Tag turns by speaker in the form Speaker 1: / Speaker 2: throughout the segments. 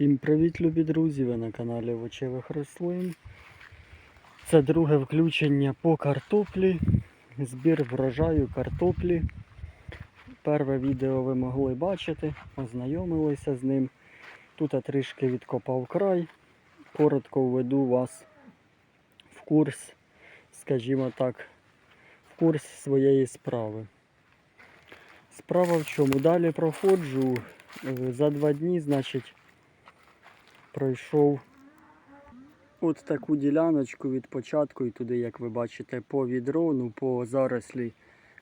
Speaker 1: Всім привіт, любі друзі! Ви на каналі Овочевих рослин. Це друге включення по картоплі. Збір врожаю картоплі. Перше відео ви могли бачити, ознайомилися з ним. Тут я трішки відкопав край. Коротко введу вас в курс, скажімо так, в курс своєї справи. Справа в чому? Далі проходжу е, за два дні, значить, пройшов от таку діляночку від початку і туди, як ви бачите, по відрону, по зарослі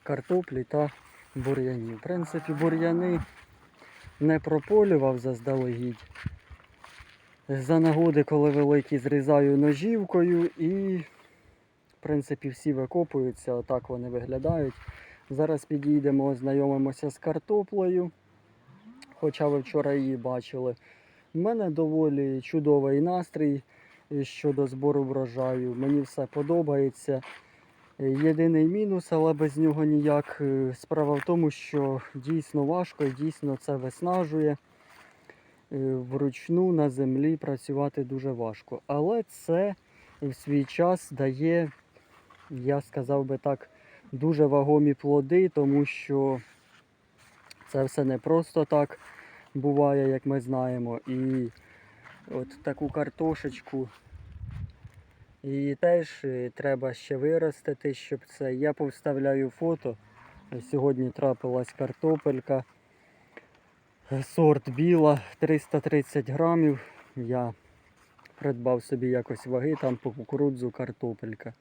Speaker 1: картоплі та бур'янів. В принципі, бур'яни не прополював заздалегідь. За нагоди, коли великі, зрізаю ножівкою і, в принципі, всі викопуються, отак вони виглядають. Зараз підійдемо, ознайомимося з картоплею, хоча ви вчора її бачили. У мене доволі чудовий настрій е, щодо збору врожаю. Мені все подобається. Е, Єдиний мінус, але без нього ніяк. е, Справа в тому, що дійсно важко і дійсно це виснажує. Вручну на землі працювати дуже важко. Але це в свій час дає, я сказав би так, дуже вагомі плоди, тому що це все не просто так буває, як ми знаємо. І от таку картошечку її теж е, треба ще виростити, щоб це. Я повставляю фото. Сьогодні трапилась картопелька. Сорт біла 330 грамів. Я придбав собі якось ваги, там по кукурудзу картопелька.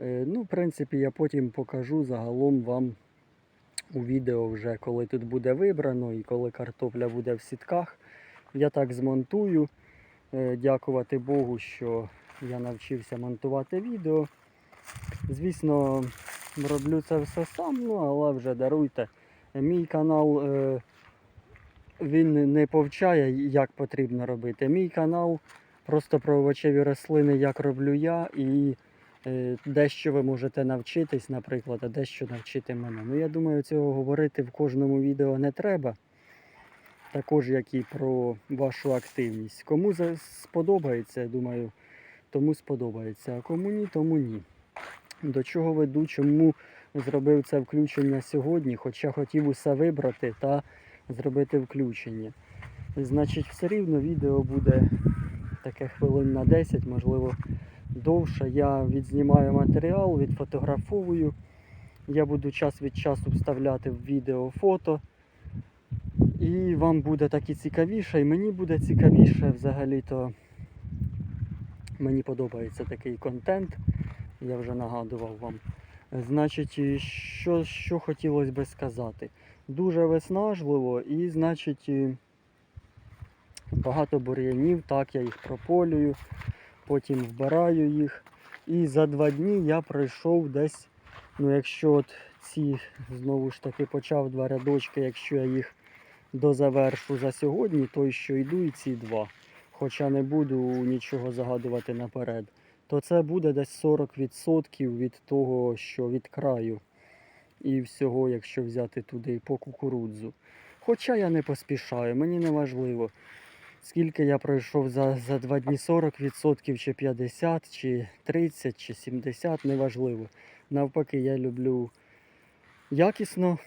Speaker 1: Е, Ну, в принципі, я потім покажу загалом вам у відео вже, коли тут буде вибрано і коли картопля буде в сітках. Я так змонтую. Е, Дякувати Богу, що я навчився монтувати відео. Звісно, роблю це все сам, ну але вже даруйте. Мій канал е, він не повчає, як потрібно робити. Мій канал просто про овочеві рослини, як роблю я, і дещо ви можете навчитись, наприклад, а дещо навчити мене. Ну я думаю, цього говорити в кожному відео не треба. Також як і про вашу активність. Кому сподобається, я думаю, тому сподобається. А кому ні, тому ні. До чого веду, чому зробив це включення сьогодні, хоча хотів усе вибрати та зробити включення. Значить, все рівно відео буде таке хвилин на 10, можливо, довше. Я відзнімаю матеріал, відфотографовую. Я буду час від часу вставляти в відео фото. І вам буде так і цікавіше, і мені буде цікавіше взагалі-то. Мені подобається такий контент, я вже нагадував вам. Значить, що, що хотілося би сказати. Дуже виснажливо і, значить, багато бур'янів, так, я їх прополюю, потім вбираю їх. І за два дні я пройшов десь, ну якщо от ці знову ж таки почав два рядочки, якщо я їх дозавершу за сьогодні, то що йду і ці два. Хоча не буду нічого загадувати наперед, то це буде десь 40% від того, що від краю. І всього, якщо взяти туди по кукурудзу. Хоча я не поспішаю, мені не важливо, скільки я пройшов за, за два дні 40% чи 50, чи 30, чи 70, неважливо. Навпаки, я люблю якісно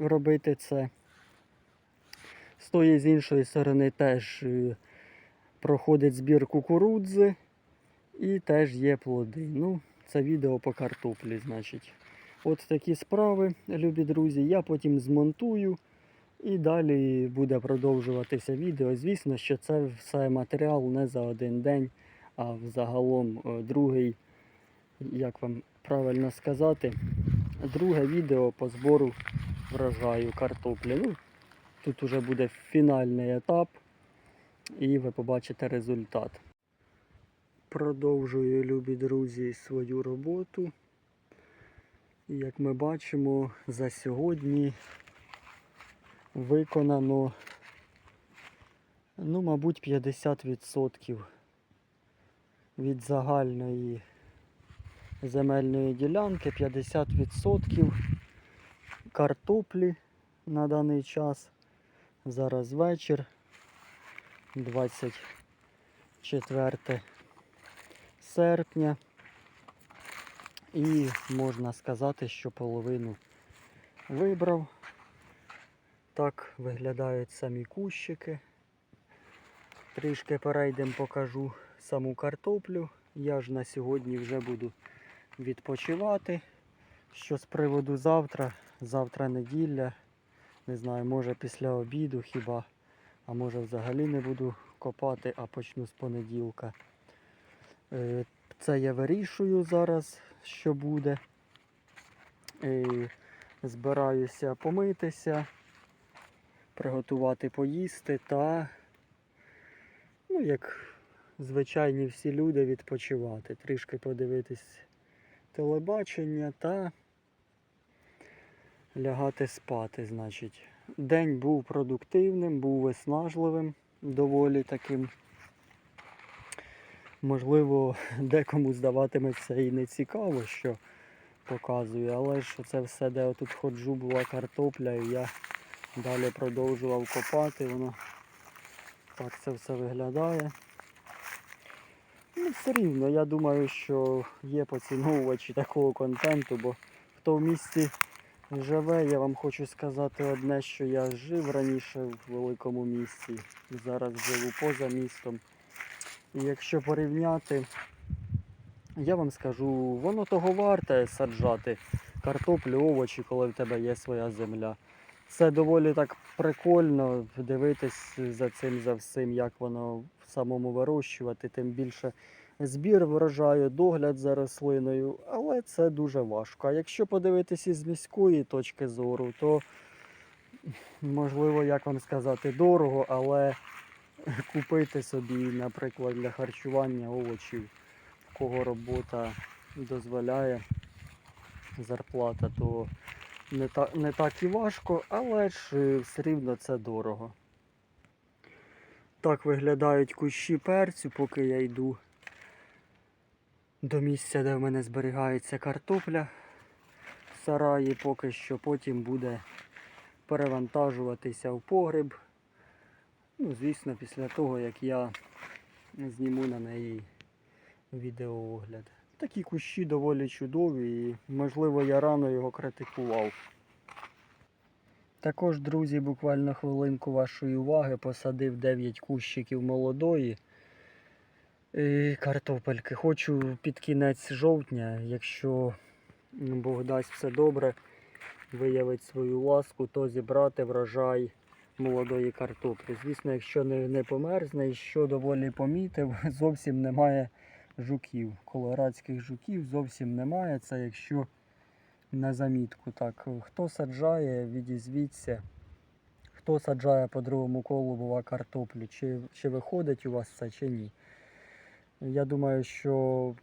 Speaker 1: робити це. З тої з іншої сторони теж е, проходить збір кукурудзи і теж є плоди. Ну, це відео по картоплі, значить. От такі справи, любі друзі. Я потім змонтую і далі буде продовжуватися відео. Звісно, що це все матеріал не за один день, а взагалом е, другий, як вам правильно сказати, друге відео по збору врожаю картоплі. Ну, Тут уже буде фінальний етап, і ви побачите результат. Продовжую, любі друзі, свою роботу. Як ми бачимо, за сьогодні виконано, ну, мабуть, 50% від загальної земельної ділянки, 50% картоплі на даний час. Зараз вечір. 24 серпня. І можна сказати, що половину вибрав. Так виглядають самі кущики. Трішки перейдемо, покажу саму картоплю. Я ж на сьогодні вже буду відпочивати. Що з приводу завтра, завтра неділя. Не знаю, може після обіду хіба, а може взагалі не буду копати, а почну з понеділка. Е, Це я вирішую зараз, що буде. Е, Збираюся помитися, приготувати поїсти та, ну, як звичайні всі люди, відпочивати, трішки подивитись телебачення та лягати спати, значить. День був продуктивним, був виснажливим, доволі таким. Можливо, декому здаватиметься і не цікаво, що показую, але ж це все, де я тут ходжу, була картопля, і я далі продовжував копати, воно так це все виглядає. Ну, все рівно, я думаю, що є поціновувачі такого контенту, бо хто в місті живе, я вам хочу сказати одне, що я жив раніше в великому місті, зараз живу поза містом. І якщо порівняти, я вам скажу, воно того варте саджати картоплю, овочі, коли в тебе є своя земля. Це доволі так прикольно дивитись за цим за всім, як воно самому вирощувати, тим більше збір врожаю, догляд за рослиною, але це дуже важко. А якщо подивитись із міської точки зору, то можливо, як вам сказати, дорого, але купити собі, наприклад, для харчування овочів, в кого робота дозволяє зарплата, то не, та, не так і важко, але ж все рівно це дорого. Так виглядають кущі перцю, поки я йду до місця, де в мене зберігається картопля в сараї, поки що потім буде перевантажуватися в погріб. Ну, звісно, після того, як я зніму на неї відеоогляд. Такі кущі доволі чудові і, можливо, я рано його критикував. Також, друзі, буквально хвилинку вашої уваги посадив 9 кущиків молодої е, картопельки. Хочу під кінець жовтня, якщо Бог дасть все добре, виявить свою ласку, то зібрати врожай молодої картоплі. Звісно, якщо не, не померзне, і що доволі помітив, зовсім немає жуків. Колорадських жуків зовсім немає. Це якщо на замітку. Так, хто саджає, відізвіться. Хто саджає по другому колу бува картоплю, чи, чи виходить у вас це, чи ні. Я думаю, що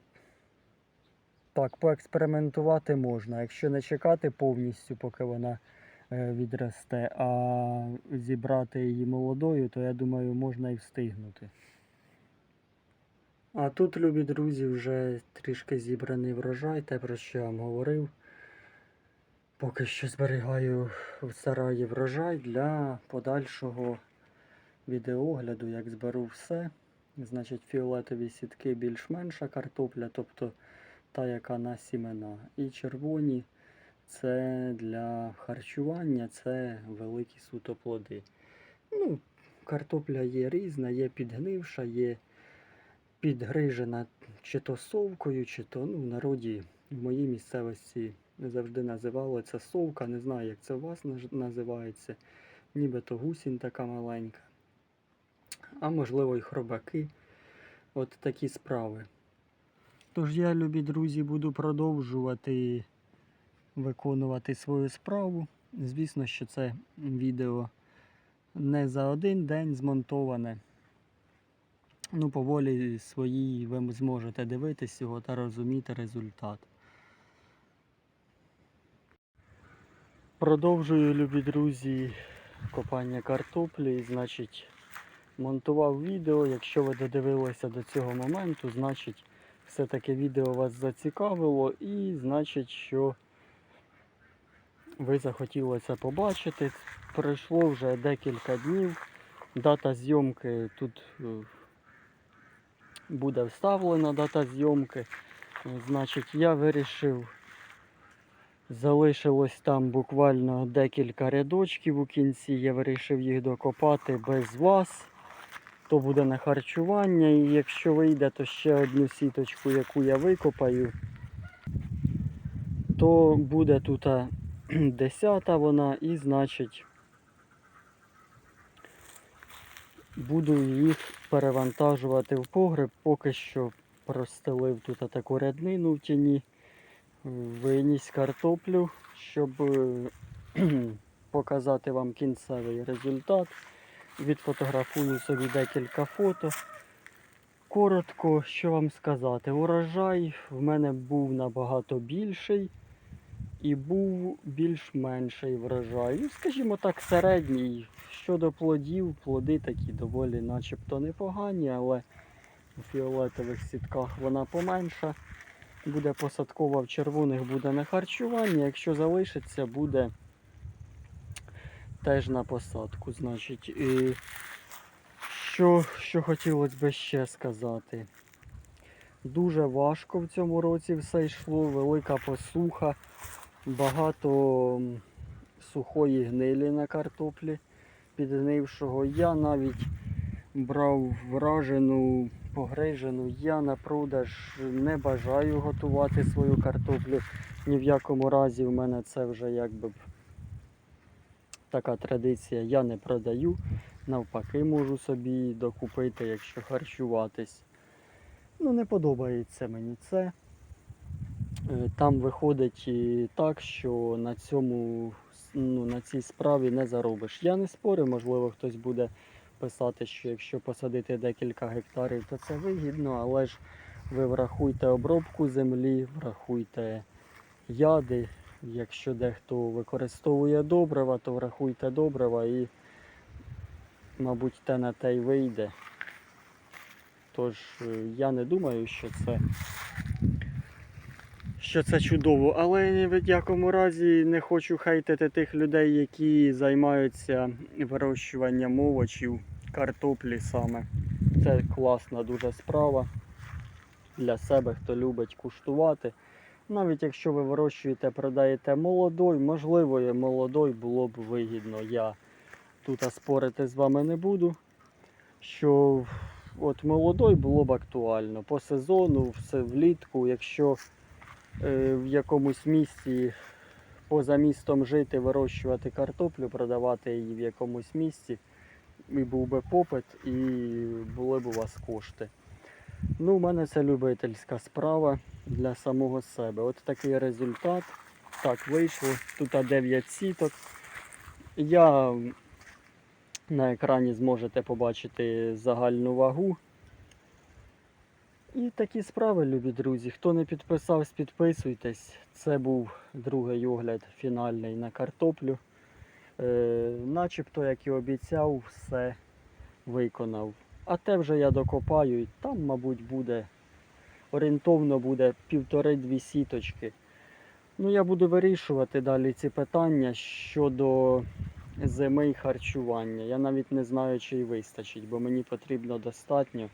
Speaker 1: так, поекспериментувати можна. Якщо не чекати повністю, поки вона е, відросте, а зібрати її молодою, то я думаю, можна і встигнути. А тут, любі друзі, вже трішки зібраний врожай, те, про що я вам говорив. Поки що зберігаю в сараї врожай для подальшого відеогляду, як зберу все. Значить, фіолетові сітки більш-менша картопля, тобто та, яка на сімена. І червоні це для харчування, це великі суто плоди. Ну, картопля є різна, є підгнивша, є підгрижена чи то совкою, чи то ну, в народі в моїй місцевості завжди називали це совка. Не знаю, як це у вас називається. Нібито гусінь така маленька. А можливо і хробаки. От такі справи. Тож я, любі друзі, буду продовжувати виконувати свою справу. Звісно, що це відео не за один день змонтоване. Ну, поволі свої ви зможете дивитись його та розуміти результат. Продовжую, любі друзі, копання картоплі. Значить, монтував відео. Якщо ви додивилися до цього моменту, значить все-таки відео вас зацікавило і значить, що ви захотіли це побачити. Пройшло вже декілька днів. Дата зйомки тут е, буде вставлена дата зйомки. Значить, я вирішив, залишилось там буквально декілька рядочків у кінці. Я вирішив їх докопати без вас. То буде на харчування. І якщо вийде, то ще одну сіточку, яку я викопаю, то буде тут десята вона і значить буду їх перевантажувати в погреб, поки що простелив тут таку ряднину в тіні, виніс картоплю, щоб е, показати вам кінцевий результат. Відфотографую собі декілька фото. Коротко, що вам сказати, урожай в мене був набагато більший і був більш-менший врожай. Ну, скажімо так, середній. Щодо плодів, плоди такі доволі начебто непогані, але у фіолетових сітках вона поменша. Буде посадкова в червоних, буде на харчування. Якщо залишиться, буде теж на посадку. Значить, і що, що хотілося би ще сказати. Дуже важко в цьому році все йшло, велика посуха, багато сухої гнилі на картоплі підгнившого. Я навіть брав вражену, погрижену. Я на продаж не бажаю готувати свою картоплю. Ні в якому разі в мене це вже якби така традиція. Я не продаю. Навпаки, можу собі докупити, якщо харчуватись. Ну, не подобається мені це. Е, Там виходить так, що на цьому ну, на цій справі не заробиш. Я не спорю, можливо, хтось буде писати, що якщо посадити декілька гектарів, то це вигідно, але ж ви врахуйте обробку землі, врахуйте яди. Якщо дехто використовує добрива, то врахуйте добрива і, мабуть, те на те й вийде. Тож е, я не думаю, що це що це чудово, але ні в якому разі не хочу хейтити тих людей, які займаються вирощуванням овочів, картоплі саме. Це класна дуже справа для себе, хто любить куштувати. Навіть якщо ви вирощуєте, продаєте молодой, можливо, молодой було б вигідно. Я тут спорити з вами не буду. Що от молодой було б актуально по сезону, все влітку, якщо в якомусь місці поза містом жити, вирощувати картоплю, продавати її в якомусь місці, і був би попит, і були б у вас кошти. Ну, у мене це любительська справа для самого себе. От такий результат. Так, вийшло. Тут 9 сіток. Я на екрані зможете побачити загальну вагу. І такі справи, любі друзі. Хто не підписався, підписуйтесь. Це був другий огляд фінальний на картоплю. Е, начебто, як і обіцяв, все виконав. А те вже я докопаю, і там, мабуть, буде орієнтовно буде півтори-дві сіточки. Ну, я буду вирішувати далі ці питання щодо зими і харчування. Я навіть не знаю, чи й вистачить, бо мені потрібно достатньо.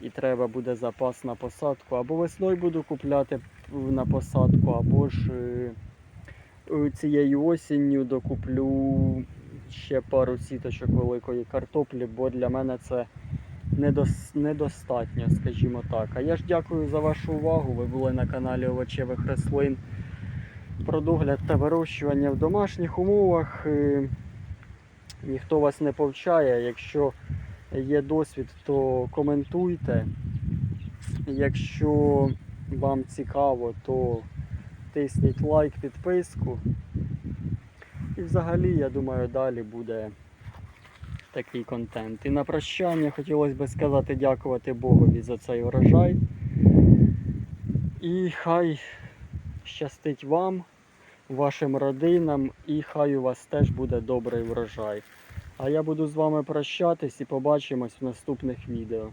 Speaker 1: І треба буде запас на посадку. Або весною буду купляти на посадку, або ж е, е, цією осінню докуплю ще пару сіточок великої картоплі, бо для мене це недостатньо, скажімо так. А я ж дякую за вашу увагу. Ви були на каналі Овочевих рослин про догляд та вирощування в домашніх умовах. Е, Ніхто вас не повчає. Якщо є досвід, то коментуйте. Якщо вам цікаво, то тисніть лайк, підписку. І взагалі, я думаю, далі буде такий контент. І на прощання хотілося б сказати дякувати Богові за цей урожай. І хай щастить вам, вашим родинам, і хай у вас теж буде добрий врожай. А я буду з вами прощатись і побачимось в наступних відео.